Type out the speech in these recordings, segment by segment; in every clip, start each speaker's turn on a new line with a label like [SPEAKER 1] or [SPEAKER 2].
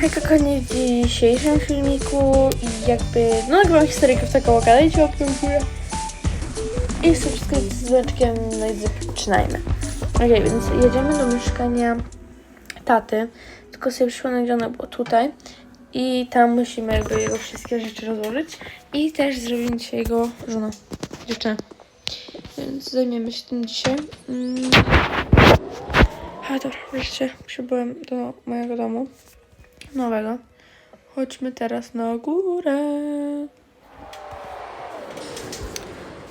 [SPEAKER 1] Hejka, koniec w dzisiejszym filmiku jakby, no nagrywam historykę w taką ogadajcie łapkę w górę i subskrypcję z dzwoneczkiem, no i zaczynajmy. Okej, więc jedziemy do mieszkania taty, tylko sobie przypomnę, gdzie ono było tutaj i tam musimy jakby jego wszystkie rzeczy rozłożyć i też zrobić dzisiaj jego żonę, dziewczynę. Więc zajmiemy się tym dzisiaj. Mm. A dobra, wreszcie przybyłem do mojego domu nowego. Chodźmy teraz na górę.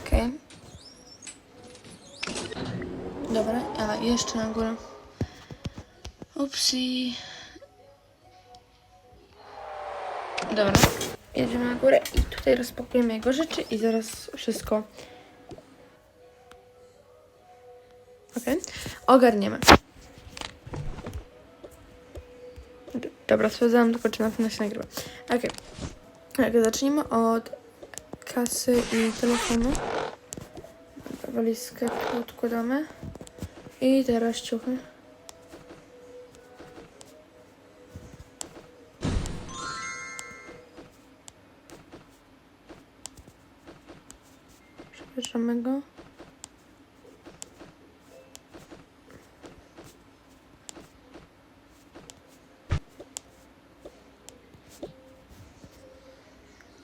[SPEAKER 1] Okej. Dobra, a jeszcze na górę. Upsi. Dobra, jedziemy na górę i tutaj rozpakujemy jego rzeczy i zaraz wszystko Okej. Ogarniemy. Dobra, sprawdzałam tylko, czy na pewno się nagrywa. Okej. Okay. Zacznijmy od kasy i telefonu. Walizkę odkładamy. I teraz ciuchy. Przepraszamy go.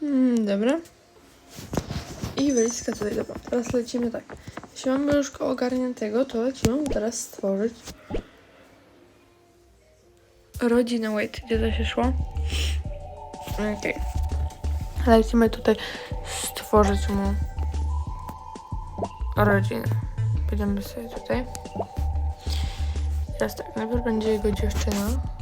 [SPEAKER 1] Mm, dobra. I walizka tutaj, dobra. Teraz lecimy tak. Jeśli mamy już go ogarniętego, to lecimy teraz stworzyć rodzinę. Wait, gdzie to się szło? Okej. Lecimy tutaj stworzyć mu rodzinę. Będziemy sobie tutaj. Teraz tak, najpierw będzie jego dziewczyna.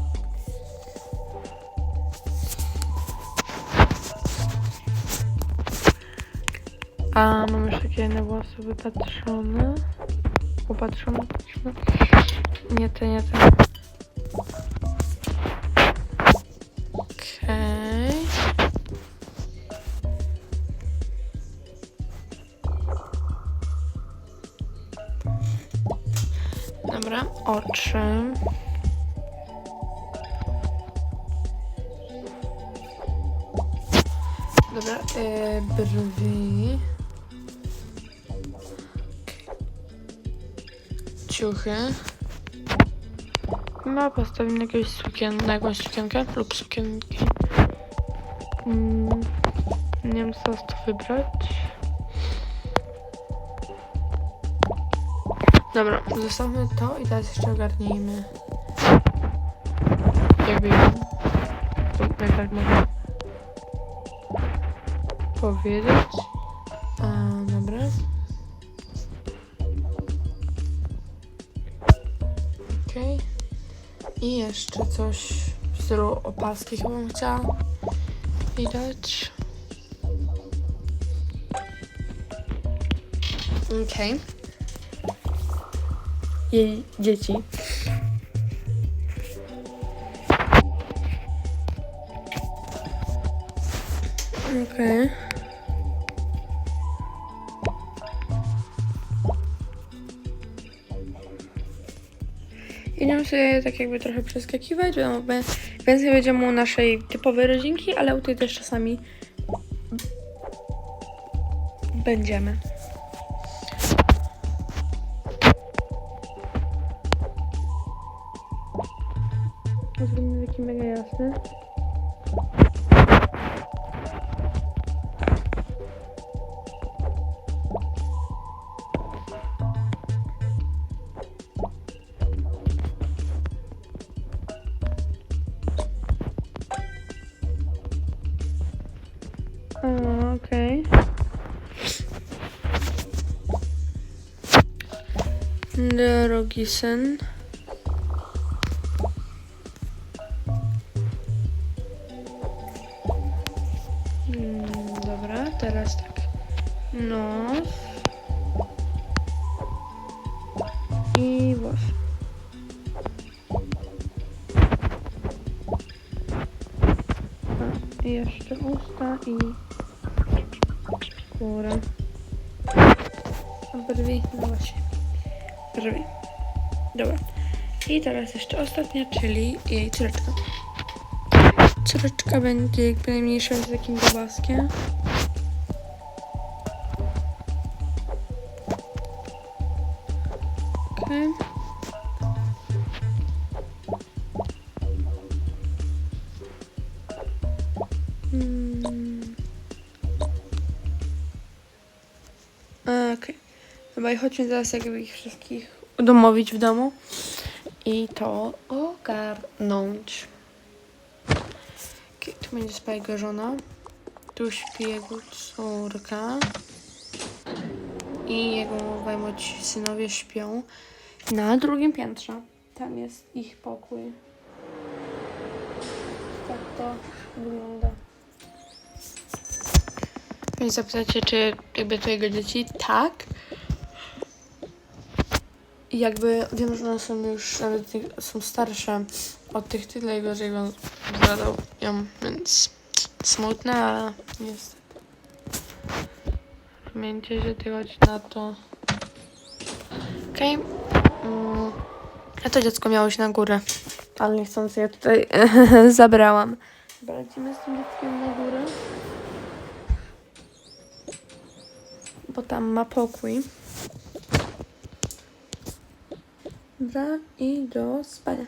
[SPEAKER 1] A mam już takie włosy wypatrzone. Upatrzone, patrzone. Nie te, nie te. Okej. Dobra, oczy. Dobra, yy, brwi. Ciuchy. No, postawimy jakąś sukien, na jakąś sukienkę lub sukienki. Mm, nie wiem, co z tu wybrać. Dobra, zostawmy to i teraz jeszcze ogarnijmy. Jakby Jak tak mogę powiedzieć. A, I jeszcze coś w stylu opaski chyba bym chciała widać. Okej. Jej dzieci. Okej. Idziemy sobie tak jakby trochę przeskakiwać, be- więcej będziemy u naszej typowej rodzinki, ale u tej też czasami będziemy. Zrobimy taki mega jasny. Okej. Drogi syn. Mm, Dobra, teraz tak. Nos. I włos. A, jeszcze usta i skóra. A brwi, no właśnie. Brwi. Dobra. I teraz jeszcze ostatnia, czyli jej córeczka. Córeczka będzie jakby najmniejsza z takim babaskiem. Okej. Dobra, i chodźmy teraz jakby ich wszystkich udomowić w domu i to ogarnąć. Okej, tu będzie spała jego żona. Tu śpi jego córka. I jego obaj synowie śpią na drugim piętrze. Tam jest ich pokój. Tak to wygląda. Więc zapytacie, czy jakby to jego dzieci? Tak. I jakby wiem, że one są już nawet są starsze od tych tyle jego, że on zadał ją, więc smutne, ale niestety. Pamiętajcie, że ty chodź na to. Okej. Mm. A to dziecko miało iść na górę, ale niechcący ja tutaj zabrałam. Lecimy z tym dzieckiem na górę. Bo tam ma pokój. Dobra, i do spania.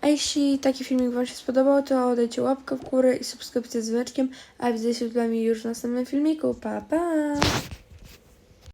[SPEAKER 1] A jeśli taki filmik Wam się spodobał, to dajcie łapkę w górę i subskrypcję z dzwoneczkiem, a widzę się z Wami już w następnym filmiku. Pa, pa!